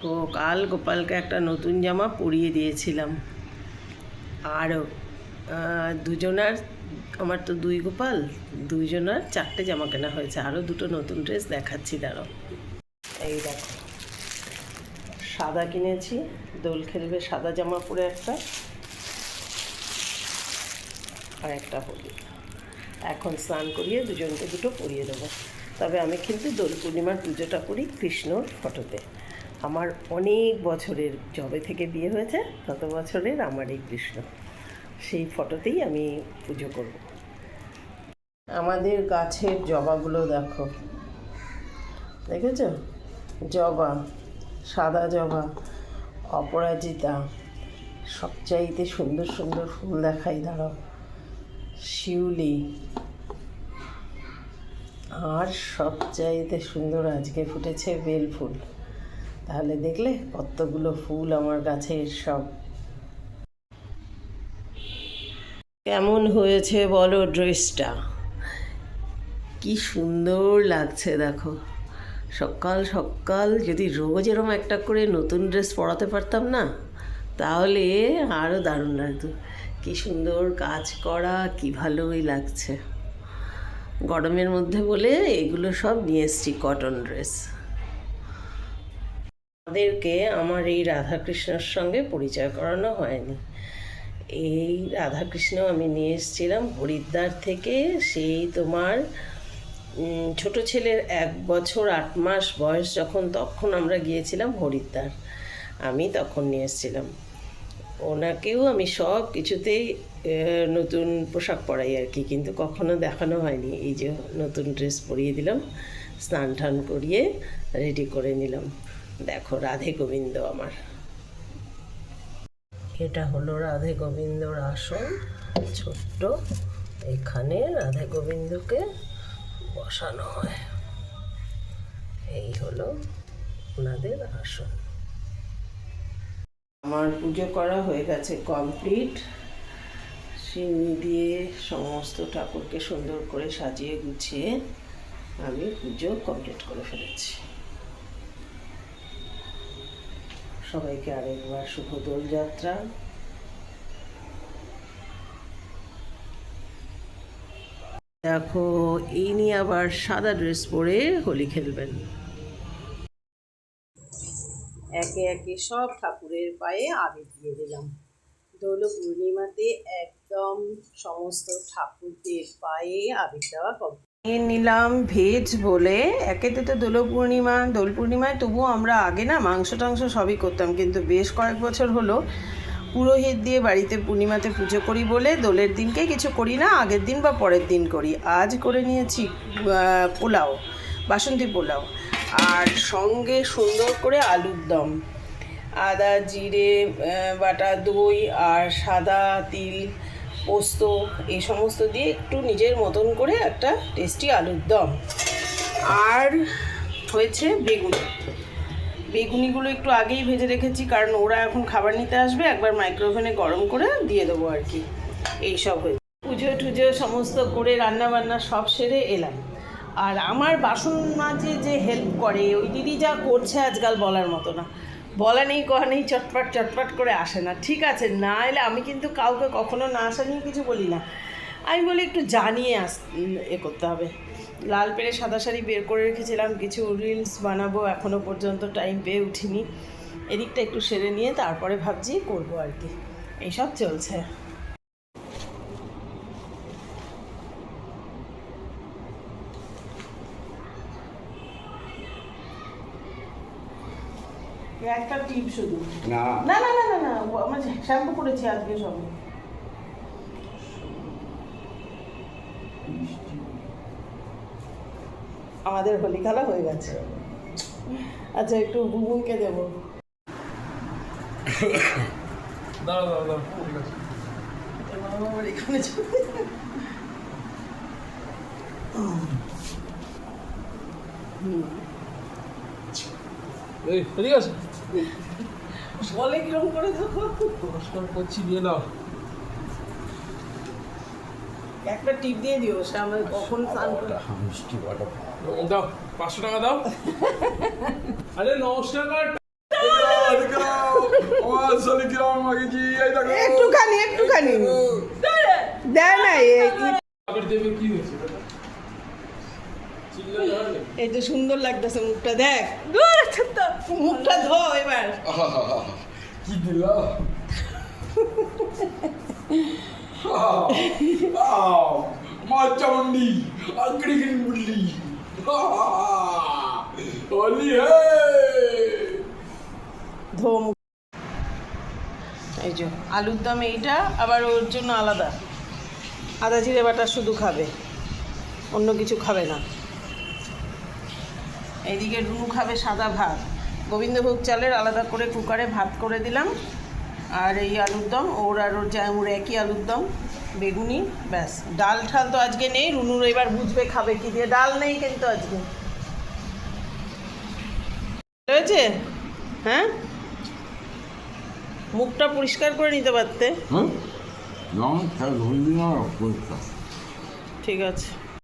তো কাল গোপালকে একটা নতুন জামা পরিয়ে দিয়েছিলাম। আরও দুজনার, আমার তো দুই গোপাল, দুইজনার চারটে জামা কেনা হয়েছে। আরও দুটো নতুন ড্রেস দেখাচ্ছি, দাঁড়াও। এই দেখো, সাদা কিনেছি, দোল খেলবে সাদা জামা পরে একটা, আর একটা হলুদ। এখন স্নান করিয়ে দুজনকে দুটো পরিয়ে দেবো। তবে আমি কিন্তু দোল পূর্ণিমার পুজোটা করি কৃষ্ণর ফটোতে। আমার অনেক বছরের জবে থেকে বিয়ে হয়েছে তত বছরের আমার এই কৃষ্ণ। সেই ফটোতেই আমি পুজো করব। আমাদের গাছের জবাগুলো দেখো। দেখেছ? জবা, সাদা জবা, অপরাজিতা, সবচাইতে সুন্দর সুন্দর ফুল দেখাই, দাঁড়াও। শিউলি, আর সবচাইতে সুন্দর আজকে ফুটেছে বেল ফুল। তাহলে দেখলে কতগুলো ফুল আমার গাছের সব। কেমন হয়েছে বলো ড্রেসটা? কি সুন্দর লাগছে দেখো। সকাল সকাল যদি রোজ এরম একটা করে নতুন ড্রেস পরাতে পারতাম না, তাহলে আরও দারুণ লাগতো। কি সুন্দর কাজ করা, কি ভালোই লাগছে। গরমের মধ্যে বলে এগুলো সব নিয়ে এসছি কটন ড্রেস আমাদেরকে আমার এই রাধাকৃষ্ণর সঙ্গে পরিচয় করানো হয়নি। এই রাধাকৃষ্ণ আমি নিয়ে এসেছিলাম হরিদ্বার থেকে। সেই তোমার ছোট ছেলের এক বছর আট মাস বয়স যখন তখন আমরা গিয়েছিলাম হরিদ্বার। আমি তখন নিয়ে এসেছিলাম। ওনাকেও আমি সব কিছুতেই নতুন পোশাক পরাই আর কি, কিন্তু কখনো দেখানো হয়নি। এই যে নতুন ড্রেস পরিয়ে দিলাম স্নান টান করিয়ে রেডি করে নিলাম। দেখো, রাধে গোবিন্দ আমার। এটা হলো রাধে গোবিন্দর আসন, ছোট্ট। এখানে রাধে গোবিন্দকে বসানো হয়। এই হলো ওনাদের আসন। আমার পুজো করা হয়ে গেছে কমপ্লিট। সিন্নি দিয়ে সমস্ত ঠাকুরকে সুন্দর করে সাজিয়ে গুছিয়ে আমি পুজো কমপ্লিট করে ফেলেছি। সবাইকে আরেকবার শুভ দোলযাত্রা। দেখো, এই নিয়ে আবার সাদা ড্রেস পরে হোলি খেলবেন। একে একে সব ঠাকুরের পায়ে আবির দিয়ে দিলাম। দোল পূর্ণিমাতে একদম সমস্ত ঠাকুরদের পায়ে আবির দেওয়া কমপ্লিট নিয়ে নিলাম ভেজ বলে। একেতে তো দোল পূর্ণিমা, দোল পূর্ণিমায় তবুও আমরা আগে না মাংস টাংস সবই করতাম, কিন্তু বেশ কয়েক বছর হলো পুরোহিত দিয়ে বাড়িতে পূর্ণিমাতে পুজো করি বলে দোলের দিনকে কিছু করি না, আগের দিন বা পরের দিন করি। আজ করে নিয়েছি পোলাও, বাসন্তী পোলাও আর সঙ্গে সুন্দর করে আলুর দম। আদা, জিরে বাটা, দই আর সাদা তিল পোস্ত, এই সমস্ত দিয়ে একটু নিজের মতন করে একটা টেস্টি আলুর দম। আর হয়েছে বেগুন। বেগুনিগুলো একটু আগেই ভেজে রেখেছি, কারণ ওরা এখন খাবার নিতে আসবে, একবার মাইক্রোওভেনে গরম করে দিয়ে দেবো আর কি। এইসব হয়েছে। পুজো টুজো সমস্ত করে রান্না বান্না সব সেরে এলাম। আর আমার বাসন মাঝে যে হেল্প করে, ওই দিদি যা করছে আজকাল বলার মতো না। বলা নেই কহা নেই, চটপট চটপট করে আসে না। ঠিক আছে, না এলে আমি কিন্তু কাউকে কখনো না আসা নিয়ে কিছু বলি না। আমি বলি একটু জানিয়ে আস এ করতে হবে। লাল পেরে সাদা শাড়ি বের করে রেখেছিলাম, কিছু রিলস বানাবো এখনও পর্যন্ত টাইম পেয়ে উঠিনি। এদিকটা একটু সেরে নিয়ে তারপরে ভাবছি করব আর কি। এইসব চলছে। একটা টিপ শুধু। না। না না না না আমার শ্যাম্পু করেছি আজকে সবে। আমাদের হোলি খেলা হয়ে গেছে। আচ্ছা একটু বুবুনকে দেবো। দাঁড়াও দাঁড়াও দাঁড়াও ঠিক আছে। এখানে ঠিক আছে বলে কীরকম করে দেখো? নমস্কার করছি দিয়ে দাও একটা টিপ দিয়ে দিও সে আমার কখন স্নান মিষ্টি দাও পাঁচশো টাকা দাও। আরে নমস্কার। দেখো। একটুখানি একটুখানি। দেয় না এই- এই- আবির দেবে কি হয়েছে বেটা? চিল্লাতে হয় নাকি? এই তো সুন্দর লাগতেছে মুখটা দেখ। মুখটা ধো এবার। কি দিল? মাচা মন্ডি আগ্রিগিন অলি হে। ধো এই যে আলুর দম এইটা আবার ওর জন্য আলাদা। আদা জিরে বাটা শুধু খাবে। অন্য কিছু খাবে না। এদিকে রুনু খাবে সাদা ভাত। গোবিন্দভোগ চালের আলাদা করে কুকারে ভাত করে দিলাম। আর এই আলুর দম ওর আর ওর ওর একই আলুর দম বেগুনি ব্যাস। ডাল ঠাল তো আজকে নেই রুনুর এবার বুঝবে খাবে কি দিয়ে। ডাল নেই কিন্তু আজকে। হয়েছে? হ্যাঁ? মুখটা পরিষ্কার করে নিতে পারতে? ঠিক আছে।